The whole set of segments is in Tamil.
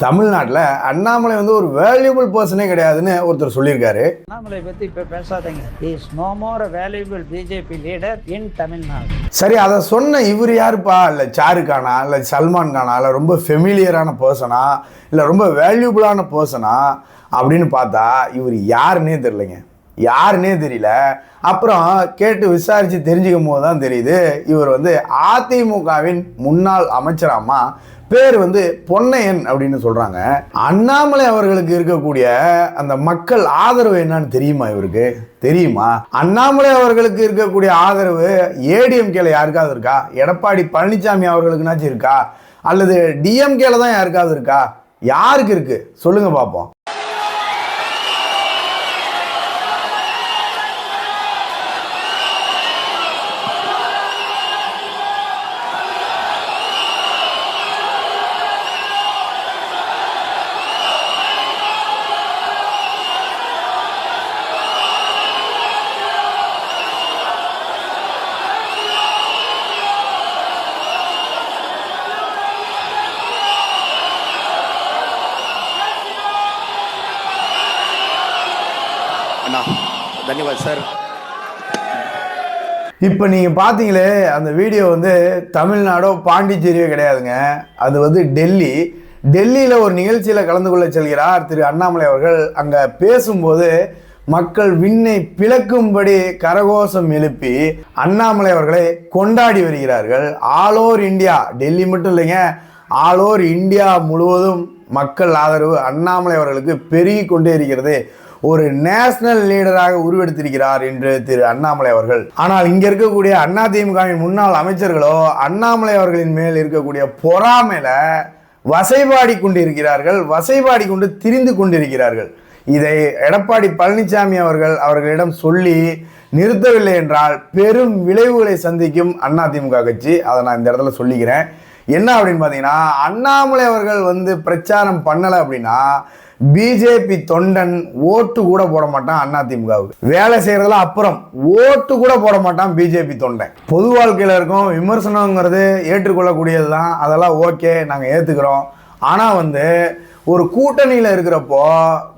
தமிழ்நாட்டில் அண்ணாமலை வந்து ஒரு வேல்யூபிள் பர்சனே கிடையாதுன்னு ஒருத்தர் சொல்லியிருக்காரு. அண்ணாமலை பத்தி இப்ப பேசாதீங்க. Is no more valuable BJP leader in Tamil Nadu சரி அதை சொன்ன இவர் யாருப்பா? இல்லை ஷாருக்கானா இல்லை சல்மான் கானா இல்லை ரொம்ப ஃபெமிலியரான பர்சனா இல்லை ரொம்ப வேல்யூபிளான பர்சனா அப்படின்னு பார்த்தா இவர் யாருன்னே தெரிலங்க யாருன்னே தெரியல. அப்புறம் கேட்டு விசாரித்து தெரிஞ்சுக்கும் போது தான் தெரியுது இவர் வந்து அதிமுகவின் முன்னாள் அமைச்சராமா பேர் வந்து பொன்னையன் அப்படின்னு சொல்கிறாங்க அண்ணாமலை அவர்களுக்கு இருக்கக்கூடிய அந்த மக்கள் ஆதரவு என்னன்னு தெரியுமா இவருக்கு? தெரியுமா? அண்ணாமலை அவர்களுக்கு இருக்கக்கூடிய ஆதரவு ஏடிஎம்கேல யாருக்காவது இருக்கா? எடப்பாடி பழனிசாமி அவர்களுக்குனாச்சும் இருக்கா? அல்லது டிஎம்கேல தான் யாருக்காவது இருக்கா? யாருக்கு இருக்குது சொல்லுங்கள் பார்ப்போம் தன்யவாத் சார். இப்போ நீங்கள் பார்த்தீங்களே அந்த வீடியோ வந்து தமிழ்நாடோ பாண்டிச்சேரியோ கிடையாதுங்க. அது வந்து டெல்லி. டெல்லியில் ஒரு நிகழ்ச்சியில் கலந்து கொள்ள செல்கிறார் திரு அண்ணாமலை அவர்கள். அங்கே பேசும்போது மக்கள் விண்ணை பிளக்கும்படி கரகோஷம் எழுப்பி அண்ணாமலை அவர்களை கொண்டாடி வருகிறார்கள். ஆல் ஓவர் இந்தியா டெல்லி மட்டும் இல்லைங்க. ஆல் ஓவர் இந்தியா முழுவதும் மக்கள் ஆதரவு அண்ணாமலை அவர்களுக்கு பெருகி கொண்டே இருக்கிறது. ஒரு நேஷனல் லீடராக உருவெடுத்திருக்கிறார் என்று திரு அண்ணாமலை அவர்கள். ஆனால் இங்க இருக்கக்கூடிய அதிமுகவின் முன்னாள் அமைச்சர்களோ அண்ணாமலை அவர்களின் மேல் இருக்கக்கூடிய பொறாமையில வசைபாடி கொண்டிருக்கிறார்கள் வசைபாடி கொண்டு திரிந்து கொண்டிருக்கிறார்கள். இதை எடப்பாடி பழனிசாமி அவர்கள் அவர்களிடம் சொல்லி நிறுத்தவில்லை என்றால் பெரும் விளைவுகளை சந்திக்கும் அதிமுக கட்சி. அதை நான் இந்த இடத்துல சொல்லிக்கிறேன். என்ன அப்படின்னு பார்த்தீங்கன்னா அண்ணாமலை அவர்கள் வந்து பிரச்சாரம் பண்ணலை அப்படின்னா பிஜேபி தொண்டன் ஓட்டு கூட போட மாட்டான் அதிமுகவுக்கு வேலை செய்யறதுல அப்புறம் ஓட்டு கூட போட மாட்டான் பிஜேபி தொண்டன். பொது வாழ்க்கையில் இருக்கும் விமர்சனங்கிறது ஏற்றுக்கொள்ளக்கூடியது தான் அதெல்லாம் ஓகே நாங்கள் ஏற்றுக்கிறோம் ஆனால் வந்து ஒரு கூட்டணியில் இருக்கிறப்போ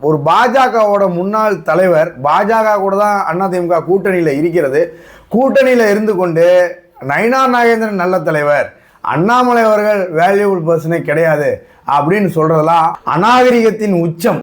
ஒரு பாஜகவோட முன்னாள் தலைவர் பாஜக கூட தான் அதிமுக கூட்டணியில் இருக்கிறது. கூட்டணியில் இருந்து கொண்டு நயினா நாகேந்திரன் நல்ல தலைவர் அண்ணாமலை அவர்கள் வேல்யூபிள் பர்சனே கிடையாது அப்படின்னு சொல்றதெல்லாம் அநாகரிகத்தின் உச்சம்.